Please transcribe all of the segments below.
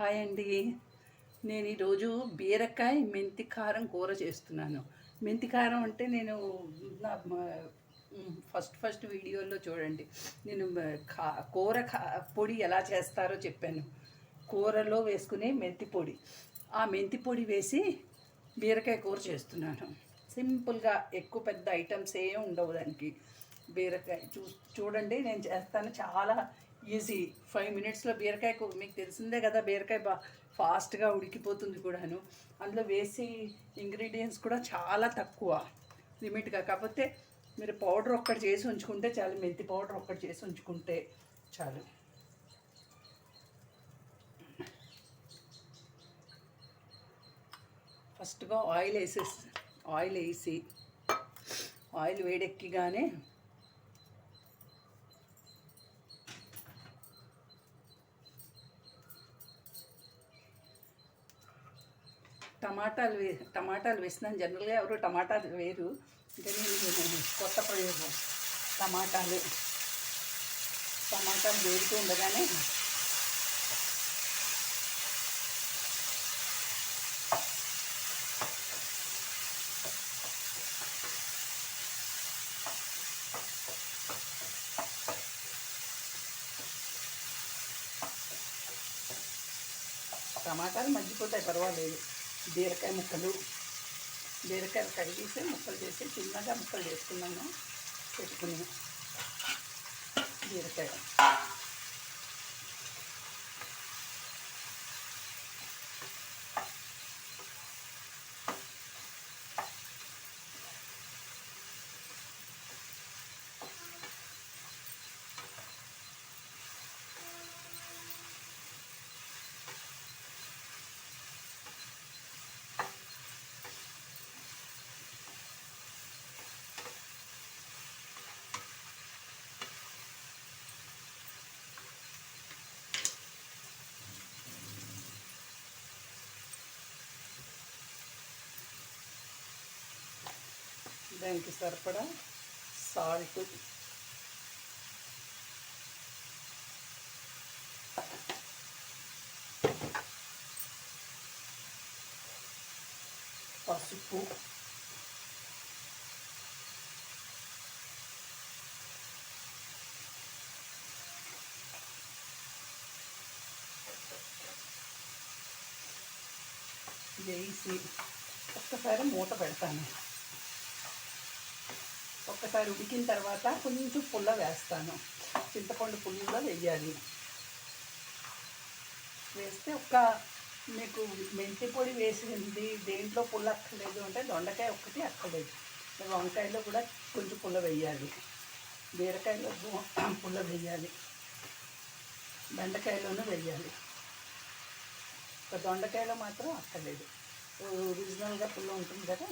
Hi అండి. నేను ఈరోజు బీరకాయ మెంతి కారం కూర చేస్తున్నాను. మెంతి కారం అంటే నేను నా ఫస్ట్ ఫస్ట్ వీడియోలో చూడండి. నేను కా కూర కా పొడి ఎలా చేస్తారో చెప్పాను. కూరలో వేసుకునే మెంతి పొడి. ఆ మెంతి పొడి వేసి బీరకాయ కూర చేస్తున్నాను. సింపుల్గా ఎక్కువ పెద్ద ఐటమ్స్ ఏం ఉండవు దానికి. బీరకాయ చూ చూడండి నేను చేస్తాను. చాలా ఈజీ. ఫైవ్ మినిట్స్లో బీరకాయ మీకు తెలిసిందే కదా బీరకాయ బా ఫాస్ట్గా ఉడికిపోతుంది కూడాను. అందులో వేసి ఇంగ్రీడియంట్స్ కూడా చాలా తక్కువ లిమిట్గా. కాకపోతే మీరు పౌడర్ ఒక్కటి చేసి ఉంచుకుంటే చాలు మెంతి పౌడర్ ఒక్కటి చేసి ఉంచుకుంటే చాలు. ఫస్ట్గా ఆయిల్ వేసేసి ఆయిల్ వేసి ఆయిల్ వేడెక్కిగానే టమాటాలు వే టమాటాలు వేసినాను. జనరల్గా ఎవరు టమాటాలు వేరు ఇంకా నేను కొత్త ప్రయోగం. టమాటాలు. టమాటాలు వేరుతూ ఉండగానే టమాటాలు మగ్గిపోతాయి పర్వాలేదు. బీరకాయ ముక్కలు బీరకాయలు కడిగేసి ముక్కలు చేసి చిన్నగా ముక్కలు చేసుకున్నాను పెట్టుకుని బీరకాయ. దానికి సరిపడా సాల్ట్. పసుపు. వేసి ఒక్కసారి మూత పెడతాను. ఒక్కసారి ఉడికిన తర్వాత కొంచెం పుల్ల వేస్తాను. చింతపండు పుల్ల వేయాలి. వేస్తే ఒక్క మీకు మెంతి పొడి వేసింది దేంట్లో పుల్ల అక్కర్లేదు అంటే దొండకాయ ఒక్కటి అక్కర్లేదు. వంకాయలో కూడా కొంచెం పుల్ల వేయాలి. బీరకాయలో పుల్ల వేయాలి. బెండకాయలోనూ వేయాలి. ఒక దొండకాయలో మాత్రం అక్కర్లేదు. ఒరిజినల్గా పుల్ల ఉంటుంది కదా?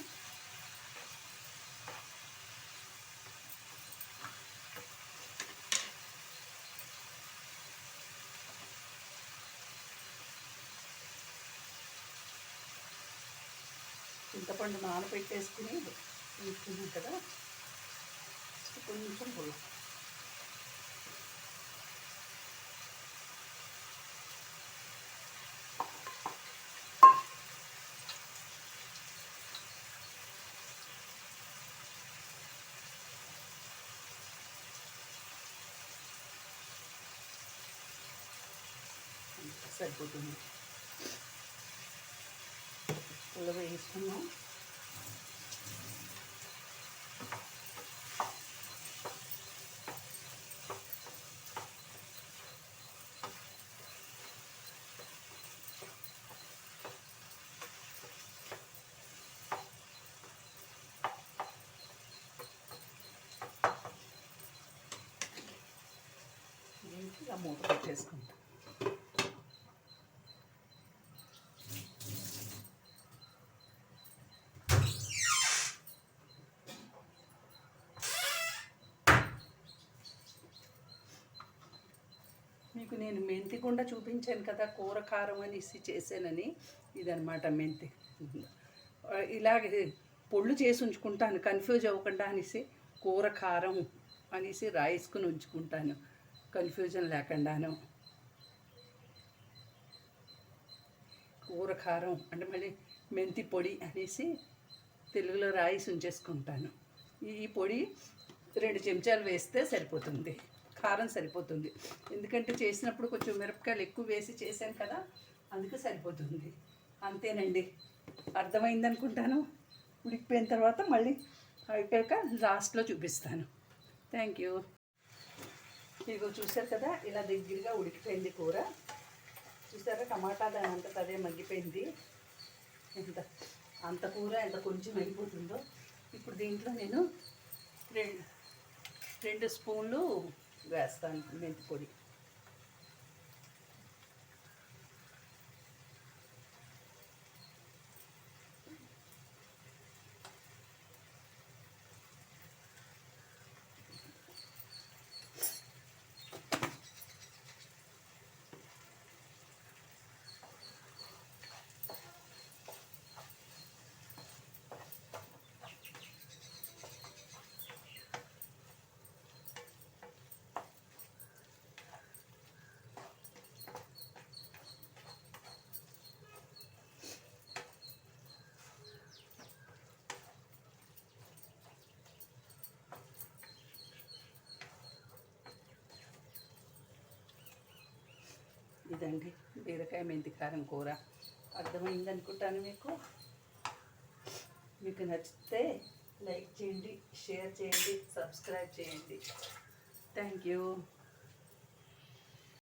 చింతపండు నానబెట్టేసుకుని ఇస్తుంది కదా కొంచెం పుల్ల సరిపోతుంది. పుల్ల వేసుకున్నాం దీనికి ఇలా మూత పెట్టేసుకుంటాం? మీకు నేను మెంతి కుండ చూపించాను కదా కూర కారం అనేసి చేశానని. ఇదనమాట మెంతి. ఇలాగే పొళ్ళు చేసి ఉంచుకుంటాను కన్ఫ్యూజ్ అవ్వకుండా అనేసి కూర కారం అనేసి రాయిసుకుని ఉంచుకుంటాను కన్ఫ్యూజన్ లేకుండాను. కూర కారం అంటే మళ్ళీ మెంతి పొడి అనేసి తెలుగులో రాయిస్ ఉంచేసుకుంటాను. ఈ పొడి రెండు చెంచాలు వేస్తే సరిపోతుంది. కారం సరిపోతుంది. ఎందుకంటే చేసినప్పుడు కొంచెం మిరపకాయలు ఎక్కువ వేసి చేశాను కదా అందుకే సరిపోతుంది. అంతేనండి. అర్థమైంది అనుకుంటాను ఉడికిపోయిన తర్వాత మళ్ళీ అయిపోయాక లాస్ట్లో చూపిస్తాను. Thank you. ఇదిగో చూసారు కదా ఇలా దగ్గరగా ఉడికిపోయింది కూర. చూసారా టమాటా దాని అంత అదే మగ్గిపోయింది. ఎంత అంత కూర ఎంత కొంచెం అయిపోతుందో. ఇప్పుడు దీంట్లో నేను రెండు రెండు స్పూన్లు వేస్తాను మెంతి పొడి ఇదండి బీరకాయ మెంతి కారం కూర. అర్థమైంది అనుకుంటాను మీకు? మీకు నచ్చితే లైక్ చేయండి షేర్ చేయండి సబ్స్క్రైబ్ చేయండి. Thank you.